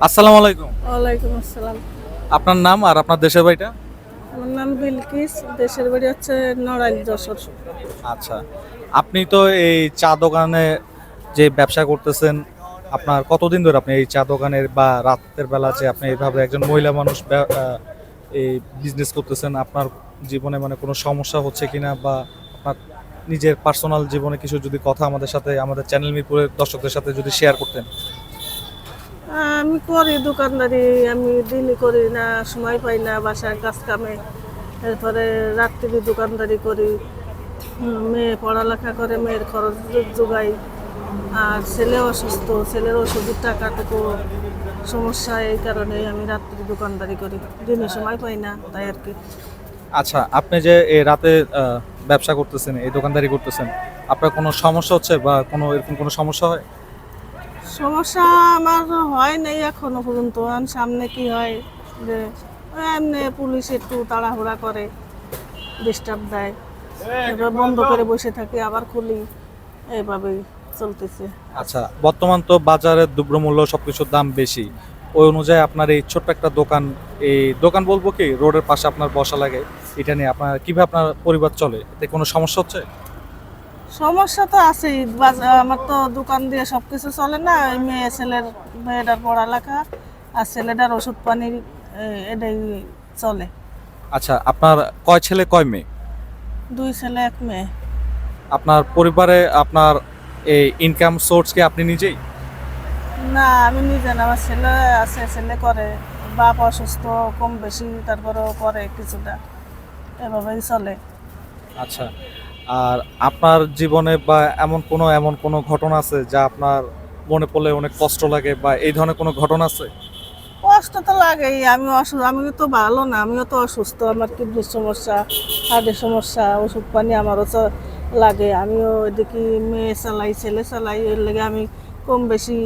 আসসালামু আলাইকুম। ওয়ালাইকুম আসসালাম। আপনার নাম আর আপনার দেশের বাড়িটা? আমার নাম বিলকিস দেশের বাড়ি হচ্ছে নড়াইল যশোর। আচ্ছা আপনি তো এই চা দোকানে যে ব্যবসা করতেছেন আপনার কতদিন ধরে আপনি এই চা দোকানের বা রাতের বেলা যে আপনি এইভাবে একজন মহিলা মানুষ ব্যা- এই বিজনেস করতেছেন আপনার জীবনে মানে কোনো সমস্যা হচ্ছে কিনা বা আপনার নিজের পার্সোনাল জীবনে কিছু যদি কথা আমাদের সাথে আমাদের চ্যানেল মিরপুরের দর্শকদের সাথে যদি শেয়ার করতেন? আমি করি দোকানদারি আমি দিনই করি না, সময় পাই না, বাসায় কাজ কামে। এরপরে রাত্রি দোকানদারি করি। মেয়ে পড়ালেখা করে, মেয়ের খরচ যোগাই। আর ছেলে অসুস্থ, ছেলের ওষুধের টাকাটুকু সমস্যা, এই কারণে আমি রাত্রি দোকানদারি করি। দিনে সময় পাই না, তাই আর কি। আচ্ছা আপনি যে এই রাতে ব্যবসা করতেছেন, এই দোকানদারি করতেছেন, আপনার কোনো সমস্যা হচ্ছে বা কোনো এরকম কোনো সমস্যা হয়? সমস্যা আমার হয় নাই এখনও পর্যন্ত। সামনে কি হয় যে এমনি পুলিশ একটু তাড়াহুড়া করে ডিস্টার্ব দেয়। বন্ধ করে বসে থাকি, আবার খুলি। এইভাবেই চলতেছে। আচ্ছা বর্তমান তো বাজারের দ্রব্যমূল্য সবকিছুর দাম বেশি। ওই অনুযায়ী আপনার এই ছোট্ট একটা দোকান, এই দোকান বলব কি, রোডের পাশে আপনার বসা লাগে। এটা নিয়ে আপনার, কীভাবে আপনার পরিবার চলে? এতে কোনো সমস্যা হচ্ছে? সমস্যা তো আছেই। আমার তো দোকান দিয়ে সব কিছু চলে না ওই মেয়ে ছেলের মেয়েটার পড়ালেখা আর ছেলেটার ওষুধ পানি এটাই চলে। আচ্ছা আপনার কয় ছেলে কয় মেয়ে? দুই ছেলে এক মেয়ে। আপনার পরিবারে আপনার এই ইনকাম সোর্স কি আপনি নিজেই? না আমি নিজে না আমার ছেলে আছে ছেলে করে। বাপ অসুস্থ কম বেশি তারপরেও করে কিছুটা। এভাবেই চলে। আচ্ছা। আর আপনার জীবনে বা এমন কোনো এমন কোনো ঘটনা আছে যা আপনার মনে পড়লে অনেক কষ্ট লাগে বা এই ধরনের কোনো ঘটনা আছে? কষ্ট তো লাগেই আমি অসুস্থ আমি তো ভালো না আমিও তো অসুস্থ আমার কিডনির সমস্যা হার্টের সমস্যা ওষুধ পানি আমারও তো লাগে আমিও এদিকে মেয়ে চালাই ছেলে চালাই এর লেগে আমি কম বেশি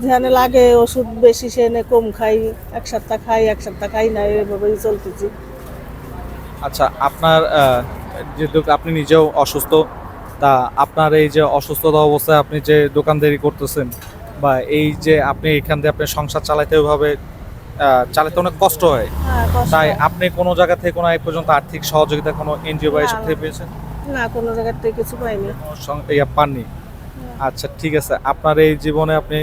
যেখানে লাগে ওষুধ বেশি সেনে কম খাই এক সপ্তাহ খাই এক সপ্তাহ খাই না এভাবেই চলতেছি। আচ্ছা আপনার যেহেতু আপনি নিজেও অসুস্থ তা আপনার এই যে অসুস্থতা অবস্থায় আপনি যে দোকানদারি করতেছেন বা এই যে আপনি এখান থেকে আপনি সংসার চালাতে ওইভাবে চালাতে অনেক কষ্ট হয়। হ্যাঁ তাই আপনি কোনো জায়গা থেকে কোনো এই পর্যন্ত আর্থিক সহযোগিতা কোনো এনজিও বা এসব থেকে পেয়েছেন? না কোনো জায়গার থেকে কিছু পাইনি। ইয়া পাননি? আচ্ছা ঠিক আছে। আপনার এই জীবনে আপনি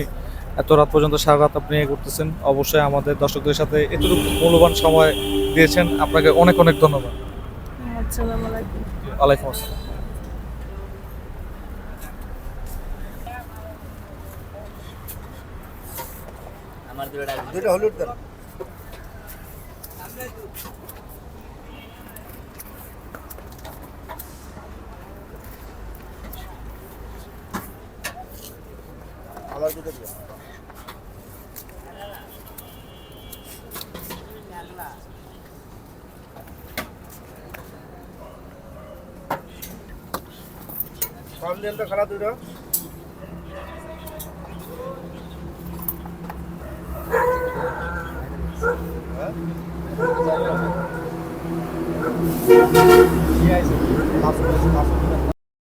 এত রাত পর্যন্ত সারা রাত আপনি এ করতেছেন। অবশ্যই আমাদের দর্শকদের সাথে এতটুকু মূল্যবান সময় দিয়েছেন। আপনাকে অনেক অনেক ধন্যবাদ। আসসালামু আলাইকুম। ওয়ালাইকুম আসসালাম। দুটো হলুদ দেন। আমার দুটো দিন। সামনে খারাপ খেলা Yeah, it's